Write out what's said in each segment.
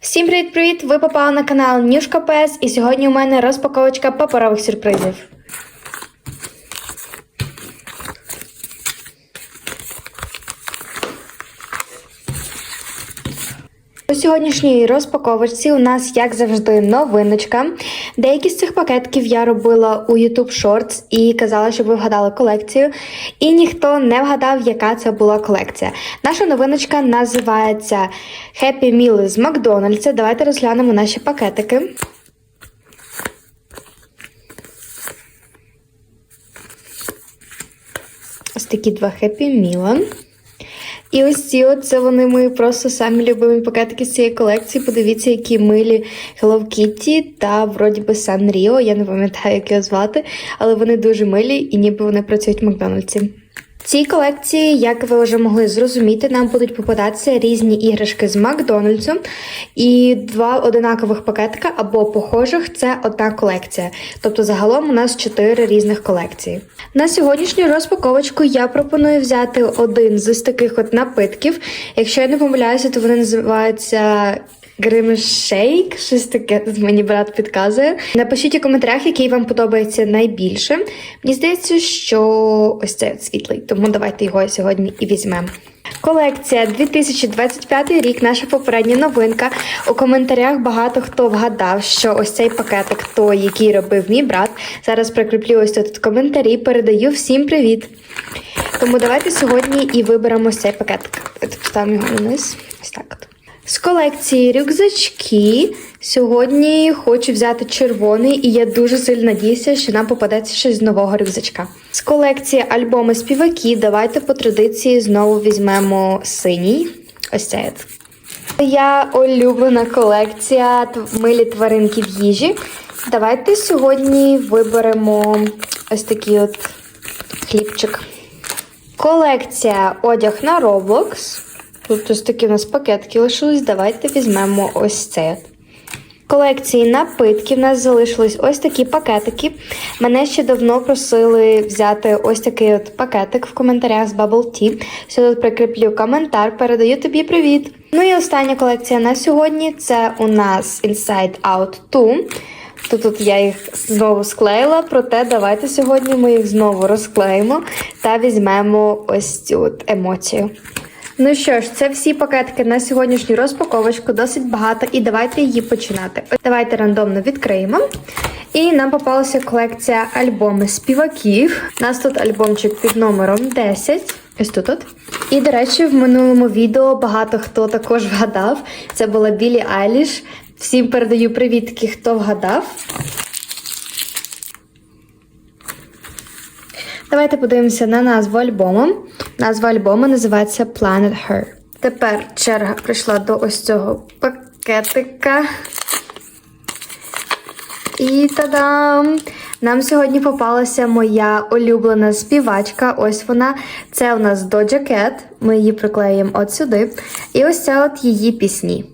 Всім привіт-привіт! Ви попали на канал Нюшка Пес, і сьогодні у мене розпаковочка паперових сюрпризів. У сьогоднішній розпаковочці у нас, як завжди, новиночка. Деякі з цих пакетків я робила у YouTube Shorts і казала, щоб ви вгадали колекцію. І ніхто не вгадав, яка це була колекція. Наша новиночка називається Happy Meal з Макдональдса. Давайте розглянемо наші пакетики. Ось такі два Happy Meal. І ось ці от це вони мої просто самі любимі пакетики з цієї колекції. Подивіться, які милі Hello Kitty та вроді би Sanrio. Я не пам'ятаю, як його звати, але вони дуже милі і ніби вони працюють в Макдональдсі. Цій колекції, як ви вже могли зрозуміти, нам будуть попадатися різні іграшки з Макдональдсу. І два одинакових пакетика або похожих це одна колекція. Тобто загалом у нас чотири різних колекції. На сьогоднішню розпаковочку я пропоную взяти один з таких от напитків. Якщо я не помиляюся, то вони називаються Гримшейк, щось таке мені брат підказує. Напишіть у коментарях, який вам подобається найбільше. Мені здається, що ось цей світлий, тому давайте його сьогодні і візьмемо. Колекція 2025 рік, наша попередня новинка. У коментарях багато хто вгадав, що ось цей пакетик той, який робив мій брат. Зараз прикріплю ось тут коментарі. Передаю всім привіт. Тому давайте сьогодні і виберемо цей пакетик. Поставимо його вниз. Ось так от. З колекції рюкзачки сьогодні хочу взяти червоний, і я дуже сильно надіюся, що нам попадеться щось з нового рюкзачка. З колекції альбоми співаки давайте по традиції знову візьмемо синій. Ось цей. от. Я улюблена колекція милі тваринки в їжі. Давайте сьогодні виберемо ось такий от хлібчик. Колекція одяг на Roblox. Тут ось такі у нас пакетки лишились. Давайте візьмемо ось це. Колекції напитків у нас залишились ось такі пакетики. Мене ще давно просили взяти ось такий от пакетик в коментарях з Bubble Tea. Сюди прикріплю коментар, передаю тобі привіт. Ну і остання колекція на сьогодні це у нас Inside Out 2. Тут, тут я їх знову склеїла, проте давайте сьогодні ми їх знову розклеїмо та візьмемо ось цю от емоцію. Ну що ж, це всі пакетики на сьогоднішню розпаковочку, досить багато, і давайте її починати. Давайте рандомно відкриємо. І нам попалася колекція альбоми співаків. У нас тут альбомчик під номером 10. Ось тут. І, до речі, в минулому відео багато хто також вгадав. Це була Білі Айліш. Всім передаю привітки, хто вгадав. Давайте подивимося на назву альбому. Назва альбому називається Planet Her. Тепер черга прийшла до ось цього пакетика. І та-дам! Нам сьогодні попалася моя улюблена співачка. Ось вона. Це у нас Doja Cat. Ми її приклеїмо от сюди. І ось це от її пісні.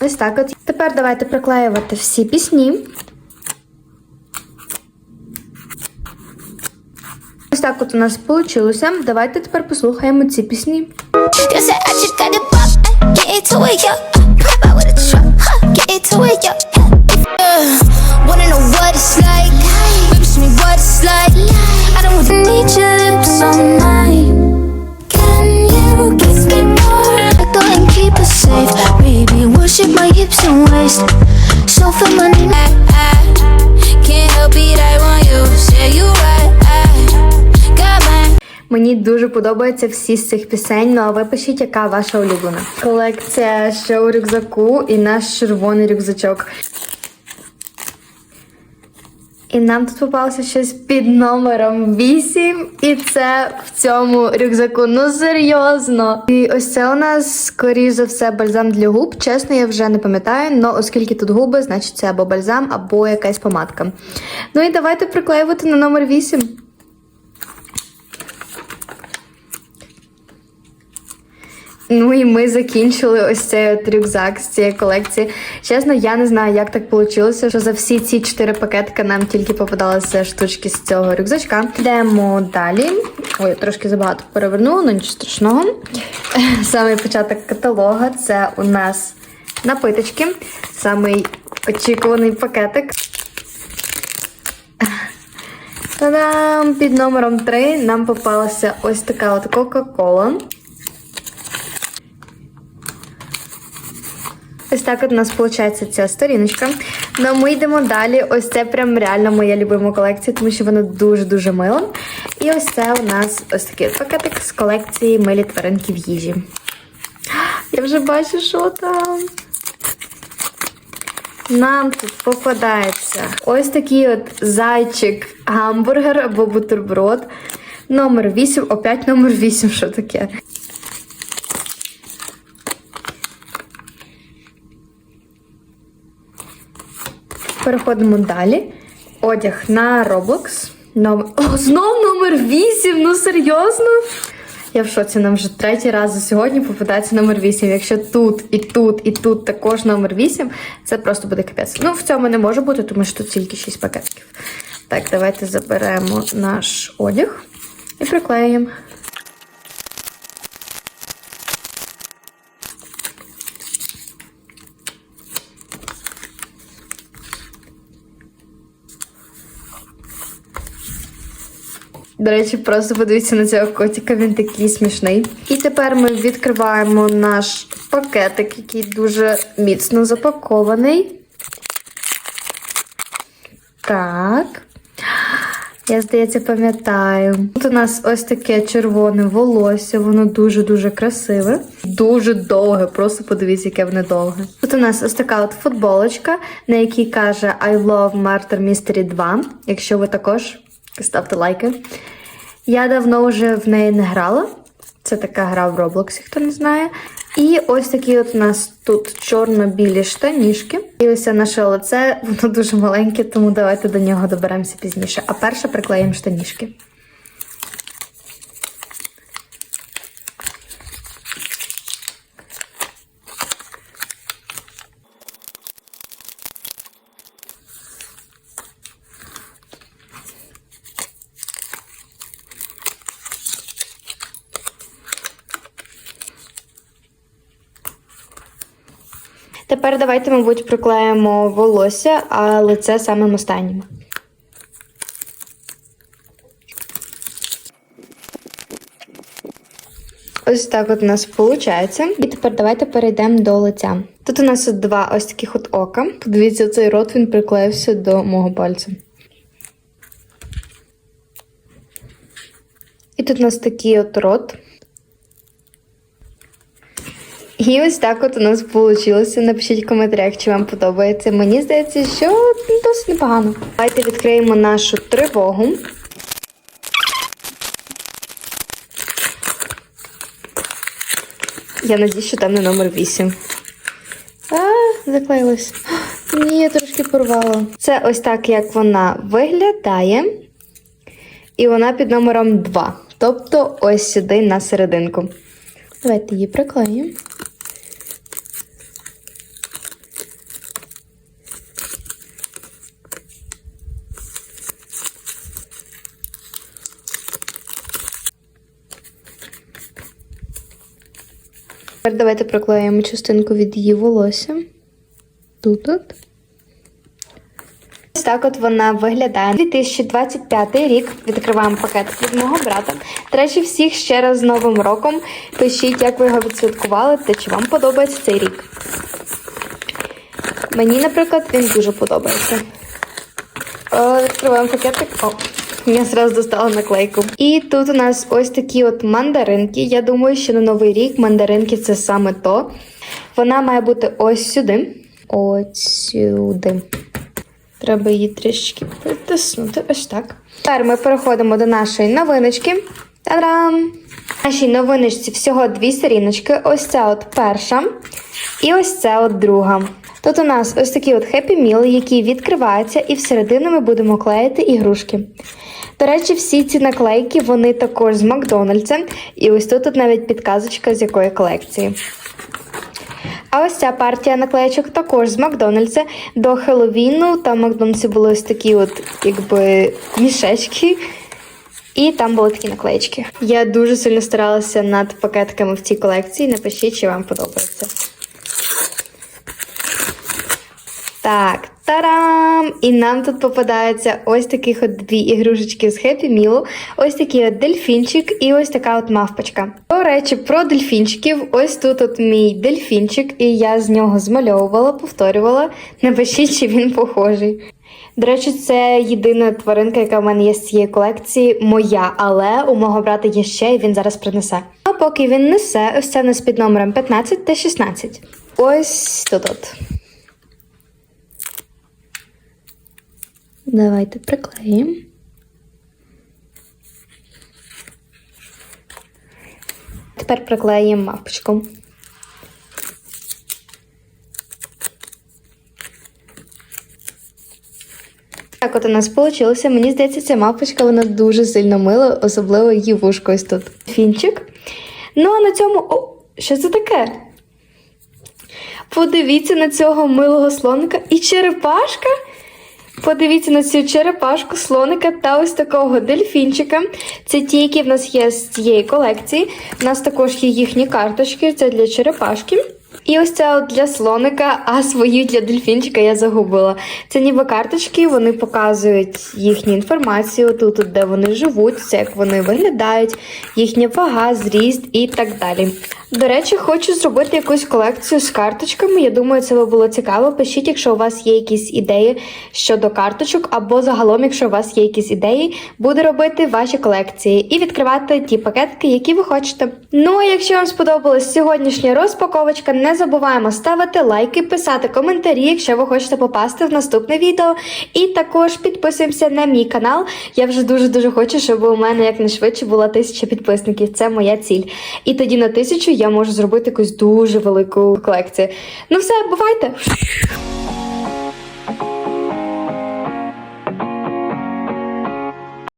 Ось так от. Тепер давайте приклеювати всі пісні. Так от у нас вийшло. Давайте тепер послухаємо ці. Uh, waist. Мені дуже подобаються всі з цих пісень. Ну а ви пишіть, яка ваша улюблена. Колекція ще у рюкзаку і наш червоний рюкзачок. І нам тут попалося щось під номером 8, і це в цьому рюкзаку. Ну серйозно. І ось це у нас, скоріш за все, бальзам для губ. Чесно, я вже не пам'ятаю, але оскільки тут губи, значить це або бальзам, або якась помадка. Ну і давайте приклеювати на номер 8. Ну і ми закінчили ось цей от рюкзак з цієї колекції. Чесно, я не знаю, як так вийшло, що за всі ці чотири пакетики нам тільки попадалися штучки з цього рюкзачка. Йдемо далі. Ой, трошки забагато перевернула, але нічого страшного. Самий початок каталога це у нас напиточки. Самий очікуваний пакетик. Та-дам! Під номером 3 нам попалася ось така от Кока-Кола. Ось так от у нас виходить ця сторіночка. Ну, ми йдемо далі. Ось це прям реально моя любима колекція, тому що вона дуже-дуже мила. І ось це у нас ось такий пакетик з колекції милі тваринки в їжі. Я вже бачу, що там. Нам тут попадається ось такий от зайчик гамбургер або бутерброд. Номер 8, опять номер 8, що таке? Переходимо далі. Одяг на Roblox. Номер... О, знов номер 8, ну серйозно? Я в шоці, нам вже третій раз за сьогодні попадається номер 8. Якщо тут, і тут, і тут також номер 8, це просто буде капець. Ну, в цьому не може бути, тому що тут тільки 6 пакетиків. Так, давайте заберемо наш одяг і приклеїмо. До речі, просто подивіться на цього котика, він такий смішний. І тепер ми відкриваємо наш пакетик, який дуже міцно запакований. Так. Я, здається, пам'ятаю. Тут у нас ось таке червоне волосся, воно дуже-дуже красиве. Дуже довге, просто подивіться, яке воно довге. Тут у нас ось така от футболочка, на якій каже I love Murder Mystery 2. Якщо ви також ставте лайки. Я давно вже в неї не грала. Це така гра в Роблоксі, хто не знає. І ось такі от у нас тут чорно-білі штанішки. І ось наше лице, воно дуже маленьке, тому давайте до нього доберемося пізніше. А перше приклеїмо штанішки. Тепер давайте, мабуть, приклеїмо волосся, а лице самим останнім. Ось так от у нас виходить. І тепер давайте перейдемо до лиця. Тут у нас два ось таких от ока. Подивіться, цей рот він приклеївся до мого пальця. І тут у нас такий от рот. І ось так от у нас вийшло. Напишіть в коментарях, чи вам подобається. Мені здається, що досить непогано. Давайте відкриємо нашу тривогу. Я надіюсь, що там не номер 8. А, заклеїлась. Ні, я трошки порвала. Це ось так, як вона виглядає. І вона під номером 2. Тобто ось сюди на серединку. Давайте її приклеїмо. Тепер давайте приклеїмо частинку від її волосся. Тут от. Ось так от вона виглядає. 2025 рік. Відкриваємо пакет від мого брата. До всіх ще раз з Новим роком. Пишіть, як ви його відсвяткували та чи вам подобається цей рік. Мені, наприклад, він дуже подобається. Відкриваємо пакетик. О, я зразу достала наклейку. І тут у нас ось такі от мандаринки. Я думаю, що на новий рік мандаринки це саме то. Вона має бути ось сюди. Ось сюди. Треба її трішки притиснути. Ось так. Тепер ми переходимо до нашої новиночки. Та-дам! Нашій новиночці всього дві сторіночки. Ось ця от перша. І ось ця от друга. Тут у нас ось такий от Happy Meal, який відкривається, і всередину ми будемо клеїти ігрушки. До речі, всі ці наклейки вони також з Макдональдса. І ось тут навіть підказочка з якої колекції. А ось ця партія наклеєчок також з Макдональдса. До Хеллоуіну там в Макдональдсі були ось такі от, якби, мішечки. І там були такі наклеїчки. Я дуже сильно старалася над пакетиками в цій колекції. Напишіть, чи вам подобається. Так, тарам! І нам тут попадається ось таких от дві ігрушечки з Happy Meal, ось такий от дельфінчик і ось така от мавпочка. До речі, про дельфінчиків. Ось тут от мій дельфінчик, і я з нього змальовувала, повторювала. Напишіть, чи він похожий. До речі, це єдина тваринка, яка в мене є з цієї колекції, моя, але у мого брата є ще, і він зараз принесе. А поки він несе, ось це в нас під номером 15 та 16. Ось тут от. Давайте приклеїмо. Тепер приклеїмо мавпочку. Так от у нас вийшло. Мені здається, ця мавпочка вона дуже сильно мила, особливо її вушко тут. Фінчик. Ну а на цьому. О, що це таке? Подивіться на цього милого слоника і черепашка. Подивіться на цю черепашку, слоника та ось такого дельфінчика. Це ті, які в нас є з цієї колекції. У нас також є їхні карточки, це для черепашки. І ось це от для слоника, а свою для дельфінчика я загубила. Це ніби карточки, вони показують їхню інформацію, тут, де вони живуть, це як вони виглядають, їхня вага, зріст і так далі. До речі, хочу зробити якусь колекцію з карточками. Я думаю, це би було цікаво. Пишіть, якщо у вас є якісь ідеї щодо карточок, або загалом, якщо у вас є якісь ідеї, буду робити ваші колекції і відкривати ті пакетки, які ви хочете. Ну а якщо вам сподобалась сьогоднішня розпаковочка, не забуваємо ставити лайки, писати коментарі, якщо ви хочете попасти в наступне відео. І також підписуємося на мій канал. Я вже дуже дуже хочу, щоб у мене якнайшвидше була тисяча підписників. Це моя ціль. І тоді на тисячу я можу зробити якусь дуже велику колекцію. Ну все, бувайте!